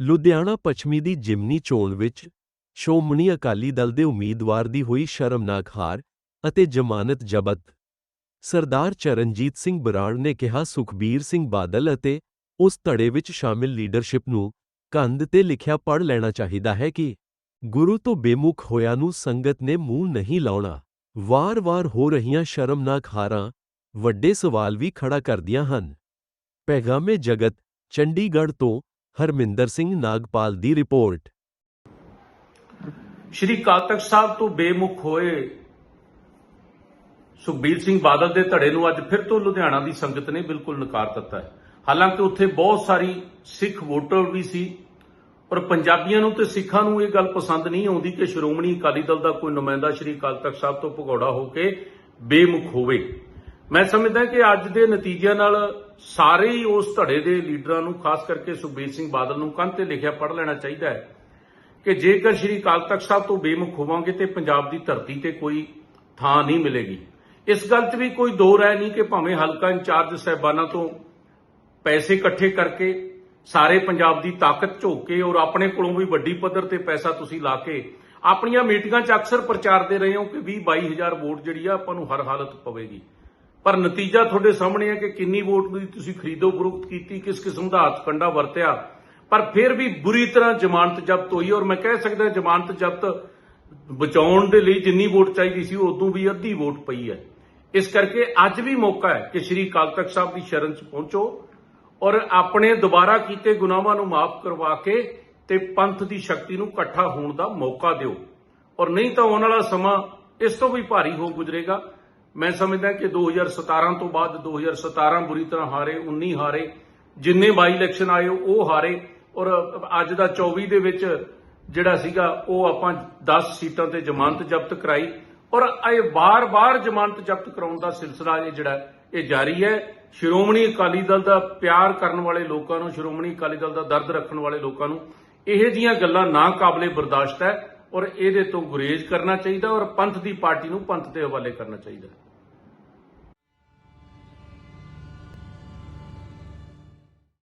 ਲੁਧਿਆਣਾ ਪੱਛਮੀ ਦੀ ਜਿਮਨੀ ਚੋਣ ਵਿੱਚ ਸ਼੍ਰੋਮਣੀ ਅਕਾਲੀ ਦਲ ਦੇ ਉਮੀਦਵਾਰ ਦੀ ਹੋਈ ਸ਼ਰਮਨਾਕ ਹਾਰ ਅਤੇ ਜ਼ਮਾਨਤ ਜ਼ਬਤ। ਸਰਦਾਰ ਚਰਨਜੀਤ ਸਿੰਘ ਬਰਾੜ ਨੇ ਕਿਹਾ, ਸੁਖਬੀਰ ਸਿੰਘ ਬਾਦਲ ਅਤੇ ਉਸ ਧੜੇ ਵਿੱਚ ਸ਼ਾਮਿਲ ਲੀਡਰਸ਼ਿਪ ਨੂੰ ਕੰਧ ਤੇ ਲਿਖਿਆ ਪੜ੍ਹ ਲੈਣਾ ਚਾਹੀਦਾ ਹੈ ਕਿ ਗੁਰੂ ਤੋਂ ਬੇਮੁਖ ਹੋਇਆ ਨੂੰ ਸੰਗਤ ਨੇ ਮੂੰਹ ਨਹੀਂ ਲਾਉਣਾ। ਵਾਰ-ਵਾਰ ਹੋ ਰਹੀਆਂ ਸ਼ਰਮਨਾਕ ਹਾਰਾਂ ਵੱਡੇ ਸਵਾਲ ਵੀ ਖੜਾ ਕਰਦੀਆਂ ਹਨ। ਪੈਗਾਮੇ ਜਗਤ ਚੰਡੀਗੜ੍ਹ ਤੋਂ ਹਰਮਿੰਦਰ ਸਿੰਘ ਨਾਗਪਾਲ ਦੀ ਰਿਪੋਰਟ। ਸ਼੍ਰੀ ਅਕਾਲ ਤਖਤ ਸਾਹਿਬ ਤੋਂ ਬੇਮੁਖ ਹੋਏ ਸੁਖਬੀਰ ਸਿੰਘ ਬਾਦਲ ਦੇ ਧੜੇ ਨੂੰ ਅੱਜ ਫਿਰ ਤੋਂ ਲੁਧਿਆਣਾ ਦੀ ਸੰਗਤ ਨੇ ਬਿਲਕੁਲ ਨਕਾਰ ਦਿੱਤਾ ਹੈ। ਹਾਲਾਂਕਿ ਉੱਥੇ ਬਹੁਤ ਸਾਰੀ ਸਿੱਖ ਵੋਟਰ ਵੀ ਸੀ ਪਰ ਪੰਜਾਬੀਆਂ ਨੂੰ ਤੇ ਸਿੱਖਾਂ ਨੂੰ ਇਹ ਗੱਲ ਪਸੰਦ ਨਹੀਂ ਆਉਂਦੀ ਕਿ ਸ਼੍ਰੋਮਣੀ ਅਕਾਲੀ ਦਲ ਦਾ ਕੋਈ ਨੁਮਾਇੰਦਾ ਸ਼੍ਰੀ ਅਕਾਲ ਤਖਤ ਸਾਹਿਬ ਤੋਂ ਭਗੌੜਾ ਹੋ ਕੇ ਬੇਮੁਖ ਹੋਵੇ। ਮੈਂ ਸਮਝਦਾ ਕਿ ਅੱਜ ਦੇ ਨਤੀਜਿਆਂ ਨਾਲ ਸਾਰੇ ਹੀ ਉਸ ਧੜੇ ਦੇ ਲੀਡਰਾਂ ਨੂੰ, ਖਾਸ ਕਰਕੇ ਸੁਖਬੀਰ ਸਿੰਘ ਬਾਦਲ ਨੂੰ ਕੰਧ ਤੇ ਲਿਖਿਆ ਪੜ ਲੈਣਾ ਚਾਹੀਦਾ ਹੈ ਕਿ ਜੇਕਰ ਸ਼੍ਰੀ ਅਕਾਲ ਤਖਤ ਸਾਹਿਬ ਤੋਂ ਬੇਮੁਖ ਹੋਵਾਂਗੇ ਤੇ ਪੰਜਾਬ ਦੀ ਧਰਤੀ ਤੇ ਕੋਈ ਥਾਂ ਨਹੀਂ ਮਿਲੇਗੀ। ਇਸ ਗੱਲ 'ਚ ਵੀ ਕੋਈ ਦੋ ਰਾਏ ਨਹੀਂ ਕਿ ਭਾਵੇਂ ਹਲਕਾ ਇੰਚਾਰਜ ਸਹਿਬਾਨਾਂ ਤੋਂ ਪੈਸੇ ਇਕੱਠੇ ਕਰਕੇ ਸਾਰੇ ਪੰਜਾਬ ਦੀ ਤਾਕਤ ਝੋਕ ਕੇ ਔਰ ਆਪਣੇ ਕੋਲੋਂ ਵੀ ਵੱਡੀ ਪੱਧਰ ਤੇ ਪੈਸਾ ਤੁਸੀਂ ਲਾ ਕੇ ਆਪਣੀਆਂ ਮੀਟਿੰਗਾਂ 'ਚ ਅਕਸਰ ਪ੍ਰਚਾਰ ਦੇ ਰਹੇ ਹੋ ਕਿ 20 22000 ਵੋਟ ਜਿਹੜੀ ਆ ਆਪਾਂ ਨੂੰ ਹਰ ਹਾਲਤ ਪਵੇਗੀ। ਪਰ ਨਤੀਜਾ ਤੁਹਾਡੇ ਸਾਹਮਣੇ ਹੈ ਕਿ ਕਿੰਨੀ ਵੋਟ ਦੀ ਤੁਸੀਂ ਖਰੀਦੋ ਫਰੋਖਤ ਕੀਤੀ, ਕਿਸ ਕਿਸਮ ਦਾ ਹੱਥ ਕੰਡਾ ਵਰਤਿਆ। ਪਰ ਫਿਰ ਵੀ ਬੁਰੀ ਤਰ੍ਹਾਂ ਜ਼ਮਾਨਤ ਜ਼ਬਤ ਹੋਈ ਔਰ ਮੈਂ ਕਹਿ ਸਕਦਾ ਜ਼ਮਾਨਤ ਜ਼ਬਤ ਬਚਾਉਣ ਦੇ ਲਈ ਜਿੰਨੀ ਵੋਟ ਚਾਹੀਦੀ ਸੀ, ਉਦੋਂ ਵੀ ਅੱਧੀ ਵੋਟ ਪਈ ਹੈ। ਇਸ ਕਰਕੇ ਅੱਜ ਵੀ ਮੌਕਾ ਹੈ ਕਿ ਸ਼੍ਰੀ ਅਕਾਲ ਤਖਤ ਸਾਹਿਬ ਦੀ ਸ਼ਰਨ 'ਚ ਪਹੁੰਚੋ ਔਰ ਆਪਣੇ ਦੁਬਾਰਾ ਕੀਤੇ ਗੁਨਾਹਾਂ ਨੂੰ ਮਾਫ ਕਰਵਾ ਕੇ ਤੇ ਪੰਥ ਦੀ ਸ਼ਕਤੀ ਨੂੰ ਇਕੱਠਾ ਹੋਣ ਦਾ ਮੌਕਾ ਦਿਓ। ਔਰ ਨਹੀਂ ਤਾਂ ਆਉਣ ਵਾਲਾ ਸਮਾਂ ਇਸ ਤੋਂ ਵੀ ਭਾਰੀ ਹੋ ਗੁਜ਼ਰੇਗਾ। ਮੈਂ ਸਮਝਦਾ ਕਿ 2017 ਤੋਂ ਬਾਅਦ 2017 ਬੁਰੀ ਤਰ੍ਹਾਂ ਹਾਰੇ 19 ਹਾਰੇ, ਜਿੰਨੇ ਬਾਈ ਇਲੈਕਸ਼ਨ ਆਏ ਉਹ ਹਾਰੇ ਔਰ ਅੱਜ ਦਾ 24 ਦੇ ਵਿੱਚ ਜਿਹੜਾ ਸੀਗਾ ਉਹ ਆਪਾਂ 10 ਸੀਟਾਂ ਤੇ ਜ਼ਮਾਨਤ ਜ਼ਬਤ ਕਰਾਈ ਔਰ ਇਹ ਵਾਰ-ਵਾਰ ਜ਼ਮਾਨਤ ਜ਼ਬਤ ਕਰਾਉਣ ਦਾ ਸਿਲਸਿਲਾ ਇਹ ਜਿਹੜਾ ਇਹ ਜਾਰੀ ਹੈ। ਸ਼੍ਰੋਮਣੀ ਅਕਾਲੀ ਦਲ ਦਾ ਪਿਆਰ ਕਰਨ ਵਾਲੇ ਲੋਕਾਂ ਨੂੰ, ਸ਼੍ਰੋਮਣੀ ਅਕਾਲੀ ਦਲ ਦਾ ਦਰਦ ਰੱਖਣ ਵਾਲੇ ਲੋਕਾਂ ਨੂੰ ਇਹੋ ਜੀਆਂ ਗੱਲਾਂ ਨਾ ਕਾਬਲੇ ਬਰਦਾਸ਼ਤ ਹੈ ਔਰ ਇਹਦੇ ਤੋਂ ਗੁਰੇਜ਼ ਕਰਨਾ ਚਾਹੀਦਾ ਔਰ ਪੰਥ ਦੀ ਪਾਰਟੀ ਨੂੰ ਪੰਥ ਦੇ ਹਵਾਲੇ ਕਰਨਾ ਚਾਹੀਦਾ